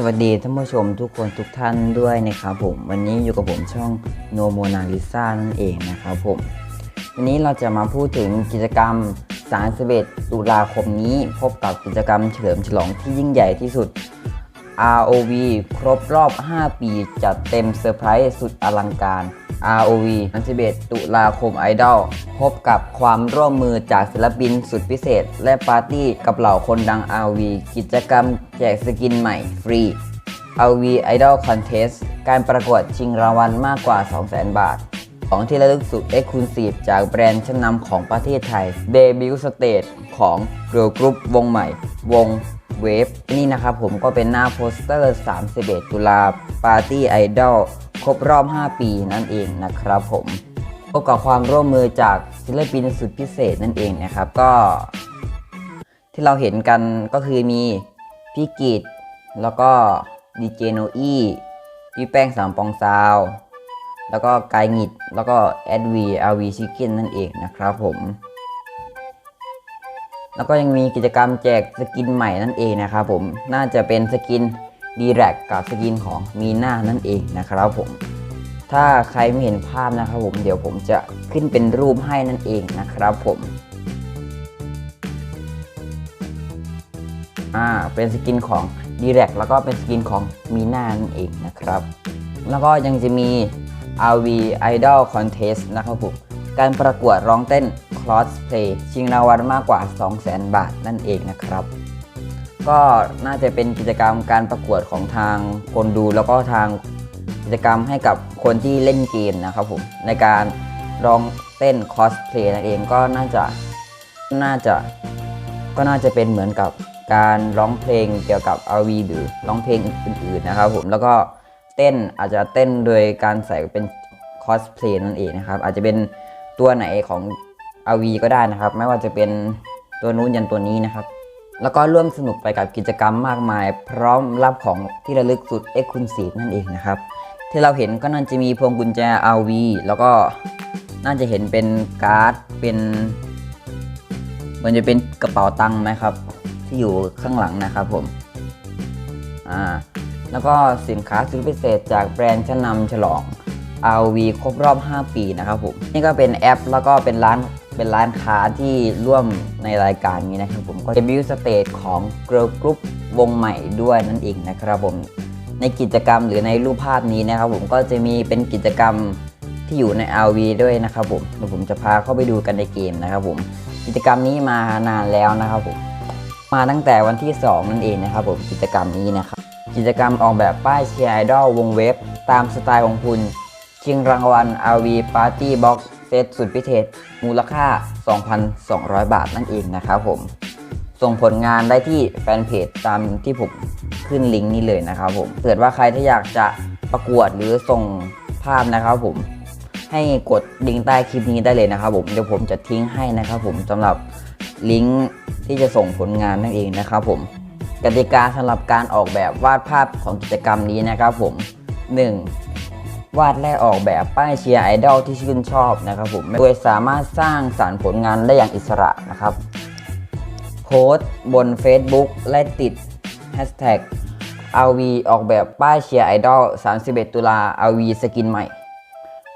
สวัสดีท่านผู้ชมทุกคนทุกท่านด้วยนะครับผม วันนี้อยู่กับผมช่องโนโมนาลิซ่านั่นเองนะครับผม วันนี้เราจะมาพูดถึงกิจกรรม 31 ตุลาคมนี้ พบกับกิจกรรมเฉลิมฉลองที่ยิ่งใหญ่ที่สุด ROV ครบรอบ 5 ปี จัดเต็มเซอร์ไพรส์สุดอลังการ ROV 31ตุลาคมไอดอลพบกับความร่วมมือจากศิลปินสุดพิเศษ และปาร์ตี้กับเหล่าคนดัง ROV กิจกรรมแจกสกินใหม่ฟรี ROV Idol Contest การประกวดชิงรางวัลมากกว่า 200,000 บาท ของที่ระลึกสุด Exclusive จากแบรนด์ชั้นนำของประเทศไทยเดบิวต์สเตจของ Girl Group วงใหม่ วงเวฟนี่นะครับผมก็เป็นหน้าโปสเตอร์ 31 ตุลาปาร์ตี้ไอดอล รบรอบ 5 ปีนั่นเองนะครับผมพบกับความร่วมมือจากศิลปินสุดพิเศษนั่นเองนะครับ ก็ ที่เราเห็นกันก็คือมีพี่กิตแล้วก็ดีเจโนอี้พี่แป้งสามปองซาวแล้วก็กายหงิดแล้วก็แอดวีอาวีชิคเก้นนั่นเองนะครับผม แล้วก็ยังมีกิจกรรมแจกสกินใหม่นั่นเองนะครับผมน่าจะเป็นสกิน ดีแรกกับสกินของมีหน้านั่นเองนะครับผม ถ้าใครไม่เห็นภาพนะครับผมเดี๋ยวผมจะขึ้นเป็นรูปให้นั่นเองนะครับผมอ่าเป็นสกินของ d i r e c t แล้วก็เป็นสกินของมีหน้านั่นเองนะครับ แล้วก็ยังจะมี RV Idol Contest นะครับผมการประกวดร้องเต้น Crossplay ชิงรางวัลมากกว่า 200,000 บาทนั่นเองนะครับ ก็น่าจะเป็นกิจกรรมการประกวดของทางคนดู แล้วก็ทางกิจกรรมให้กับคนที่เล่นเกมนะครับผมในการร้องเต้น Cosplay นั่นเองก็น่าจะน่าจะก็น่าจะเป็นเหมือนกับการร้องเพลงเกี่ยวกับ RV หรือร้องเพลงอื่นๆนะครับผมแล้วก็เต้นอาจจะเต้นโดยการใส่เป็นคอสเพลย์นั่นเองนะครับอาจจะเป็นตัวไหนของ RV ก็ได้นะครับ ไม่ว่าจะเป็นตัวนู้นยันตัวนี้นะครับ แล้วก็ร่วมสนุกไปกับกิจกรรมมากมาย พร้อมรับของที่ระลึกสุด e x c l u s i v e นั่นเองนะครับ ที่เราเห็นก็น่าจะมีพวงกุญแจ RV แล้วก็น่าจะเห็นเป็นการ์ดเป็นมันจะเป็นกระเป๋าตังค์นะครับ ที่อยู่ข้างหลังนะครับผมอ่าแล้วก็สินค้าสุดพิเศษจากแบรนด์ชั้นนำฉลอง RV ครบรอบ 5 ปีนะครับผมนี่ก็เป็นแอปแล้วก็เป็นร้าน เป็นร้านค้าที่ร่วมในรายการนี้นะครับผมก็เดบิวต์สเตจของ Girl Group วงใหม่ด้วยนั่นเองนะครับผมในกิจกรรมหรือในรูปภาพนี้นะครับผมก็จะมีเป็นกิจกรรมที่อยู่ใน RV ด้วยนะครับผมเดี๋ยวผมจะพาเข้าไปดูกันในเกมนะครับผมกิจกรรมนี้มานานแล้วนะครับผมมาตั้งแต่วันที่ 2 นั่นเองนะครับผมกิจกรรมนี้นะครับกิจกรรมออกแบบป้ายเชียร์ไอดอลวงเว็บ ตามสไตล์ของคุณ ชิงรางวัล RV Party Box เซตสุดพิเศษมูลค่า 2,200 บาทนั่นเองนะครับผม ส่งผลงานได้ที่แฟนเพจตามที่ผมขึ้นลิงก์นี้เลยนะครับผมเกิดว่าใครที่อยากจะประกวดหรือส่งภาพนะครับผมให้กดลิงก์ใต้คลิปนี้ได้เลยนะครับผมเดี๋ยวผมจะทิ้งให้นะครับผมสำหรับลิงก์ที่จะส่งผลงานนั่นเองนะครับผมกติกาสำหรับการออกแบบวาดภาพของกิจกรรมนี้นะครับผม 1. วาดและออกแบบป้ายเชียร์ไอดอลที่ชื่นชอบนะครับผมโดยสามารถสร้างสารรค์ผลงานได้อย่างอิสระนะครับ โพสต์บน Facebook และติด Hashtag RV ออกแบบป้ายเชียร์ไอดอล31 ตุลา RV สกินใหม่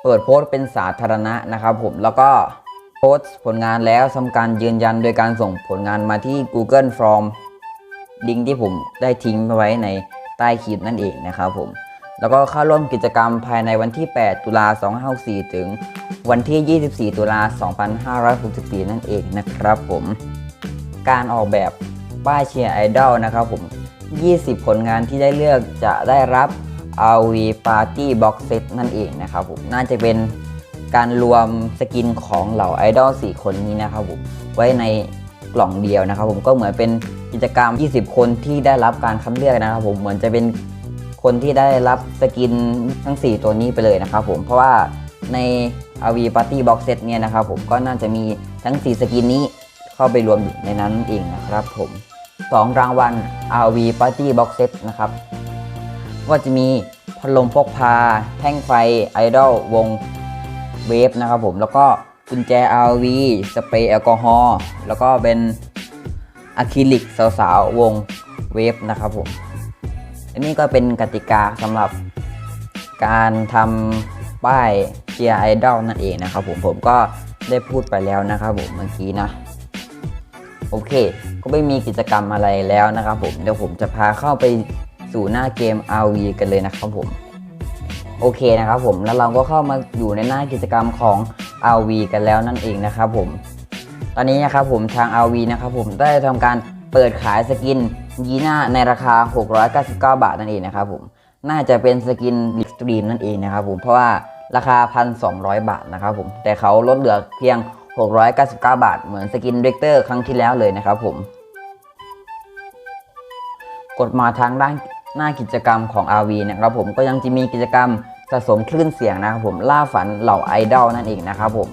เปิดโพสต์เป็นสาธารณะนะครับผมแล้วก็โพสต์ผลงานแล้วทำการยืนยันโดยการส่งผลงานมาที่ Google Form ลิงก์ที่ผมได้ทิ้งไว้ในใต้คลิปนั่นเองนะครับผม แล้วก็เข้าร่วมกิจกรรมภายในวันที่ 8 ตุลา2564 ถึงวันที่ 24 ตุลา2564 นั่นเองนะครับผม การออกแบบป้ายเชียร์ไอดอลนะครับผม 20 ผลงานที่ได้เลือกจะได้รับ RV Party Box Set นั่นเองนะครับผม น่าจะเป็นการรวมสกินของเหล่าไอดอล4คนนี้นะครับผม ไว้ในกล่องเดียวนะครับผมก็เหมือนเป็นกิจกรรม 20 คนที่ได้รับการคัดเลือกนะครับผมเหมือนจะเป็น คนที่ได้รับสกินทั้ง 4 ตัวนี้ไปเลยนะครับผมเพราะว่าใน RV Party Box Set เนี่ยนะครับผมก็น่าจะมีทั้ง 4 สกินนี้เข้าไปรวมอยู่ในนั้นเองนะครับผม 2 รางวัล RV Party Box Set นะครับก็จะมีพัดลมพกพา แท่งไฟไอดอลวงเวฟนะครับผมแล้วก็กุญแจ RV สเปรย์แอลกอฮอล์แล้วก็เป็นอะคริลิกสาวๆวงเวฟนะครับผม อันนี้ก็เป็นกติกาสำหรับการทำป้ายเชียร์ไอดอลนั่นเองนะครับผมผมก็ได้พูดไปแล้วนะครับผมเมื่อกี้นะ โอเค ก็ไม่มีกิจกรรมอะไรแล้วนะครับผมเดี๋ยวผมจะพาเข้าไปสู่หน้าเกม RV กันเลยนะครับผมโอเคนะครับผมแล้วเราก็เข้ามาอยู่ในหน้ากิจกรรมของ RV กันแล้วนั่นเองนะครับผม ตอนนี้นะครับผมทาง RV นะครับผมได้ทำการ เปิดขายสกินยีน่าในราคา 699 บาทนั่นเองนะครับผม น่าจะเป็นสกินลิสตรีมนั่นเองนะครับผมเพราะว่าราคา 1,200 บาทนะครับผมแต่เขาลดเหลือเพียง 699 บาท เหมือนสกินเรกเตอร์ครั้งที่แล้วเลยนะครับผม กดมาทางด้านหน้ากิจกรรมของ RV นะครับผมก็ยังจะมีกิจกรรมสะสมคลื่นเสียงนะครับผมล่าฝันเหล่าไอดอลนั่นเองนะครับผม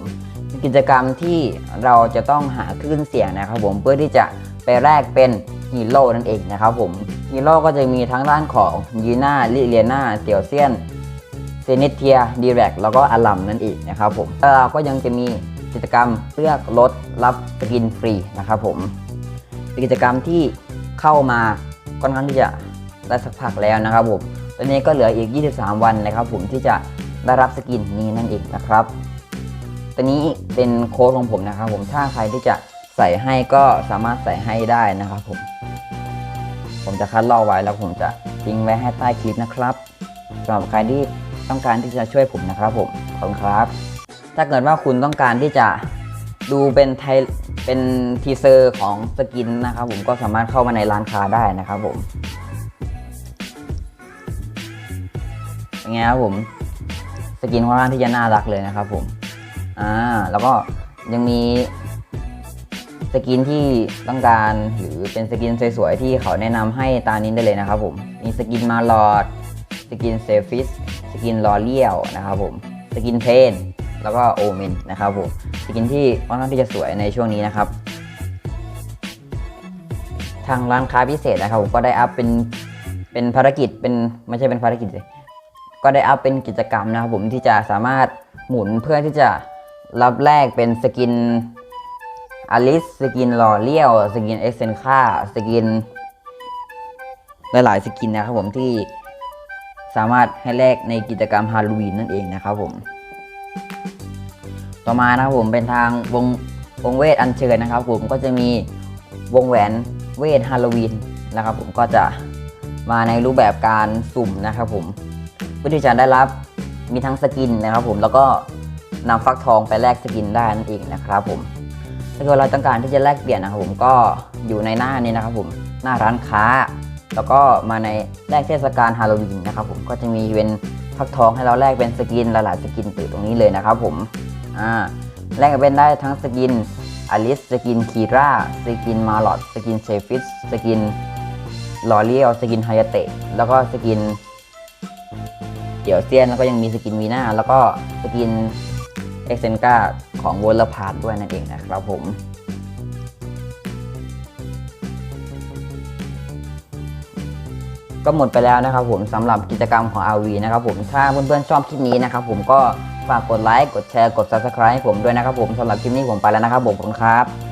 กิจกรรมที่เราจะต้องหาคลื่นเสียงนะครับผมเพื่อที่จะ ไปแลกเป็นฮีโร่นั่นเองนะครับผมฮีโร่ก็จะมีทั้งด้านของยีน่าลิเลียนาเตียวเซียนเซนิเทียดีแรกแล้วก็อลัมนั่นเองนะครับผมแล้วเราก็ยังจะมีกิจกรรมเลือกลดรับสกินฟรีนะครับผมเป็นกิจกรรมที่เข้ามาค่อนข้างที่จะได้สักพักแล้วนะครับผมตอนนี้ก็เหลืออีก 23 วันนะครับผมที่จะได้รับสกินนี้นั่นเองนะครับ ตัวนี้เป็นโค้ดของผมนะครับผมถ้าใครที่จะ ใส่ให้ก็สามารถใส่ให้ได้นะครับผม ผมจะคัดลอกไว้แล้วผมจะทิ้งไว้ให้ใต้คลิปนะครับสำหรับใครที่ต้องการที่จะช่วยผมนะครับผมขอบคุณครับ ถ้าเกิดว่าคุณต้องการที่จะดูเป็นไทยเป็นทีเซอร์ของสกินนะครับผมก็สามารถเข้ามาในร้านค้าได้นะครับผมเป็นไงครับผมสกินค่อนข้างที่จะน่ารักเลยนะครับผมอ่าแล้วก็ยังมี สกินที่ต้องการหรือเป็นสกินสวยๆ ที่เขาแนะนำให้ตามนี้ได้เลยนะครับผม มีสกินมาลอด สกินเซฟิส สกินลอเลียวนะครับผม สกินเพนแล้วก็โอเมนนะครับผม สกินที่ค่อนข้างที่จะสวยในช่วงนี้นะครับ ทางร้านค้าพิเศษนะครับผมก็ได้อัพเป็นเป็นภารกิจเป็นไม่ใช่เป็นภารกิจเลยก็ได้อัพเป็นกิจกรรมนะครับผมที่จะสามารถหมุนเพื่อที่จะรับแลกเป็นสกิน อลิสสกินหล่อเลี้ยว สกินเอ็กเซนค่าสกิน หลายๆสกินนะครับผมที่สามารถให้แลกในกิจกรรมฮาโลวีนนั่นเองนะครับผม ต่อมานะครับผมเป็นทางวงวงเวทอัญเชิญนะครับ ผมก็จะมีวงแหวนเวทฮาโลวีนนะครับ ผมก็จะมาในรูปแบบการสุ่มนะครับ ผมเพื่อที่จะได้รับมีทั้งสกินนะครับ ผมแล้วก็นำฟักทองไปแลกสกินได้นั่นเองนะครับผม ถ้าเกิดเราต้องการที่จะแลกเปลี่ยนนะครับผมก็อยู่ในหน้านี้นะครับผมหน้าร้านค้า แล้วก็มาในแลกเทศกาลฮาโลวีนนะครับผมก็จะมีเป็นฟักทองให้เราแลกเป็นสกินหลายๆสกินตื่ตรงนี้เลยนะครับผมอ่าแลกเป็นได้ทั้งสกินอลิสสกินคีราสกินมาลอดสกินเซฟิสสกินลอเลียลสกินไฮยาเตะแล้วก็สกินเดี่ยวเซียนแล้วก็ยังมีสกินวีน่าแล้วก็สกิน เอ็กเซนกาของวอลพาร์ดด้วยนั่นเองนะครับผมก็หมดไปแล้วนะครับผมสำหรับกิจกรรมของ RV นะครับผมถ้าเพื่อนๆชอบคลิปนี้นะครับผมก็ฝากกดไลค์กดแชร์กด Subscribe ให้ผมด้วยนะครับผมสำหรับคลิปนี้ผมไปแล้วนะครับผมขอบคุณครับ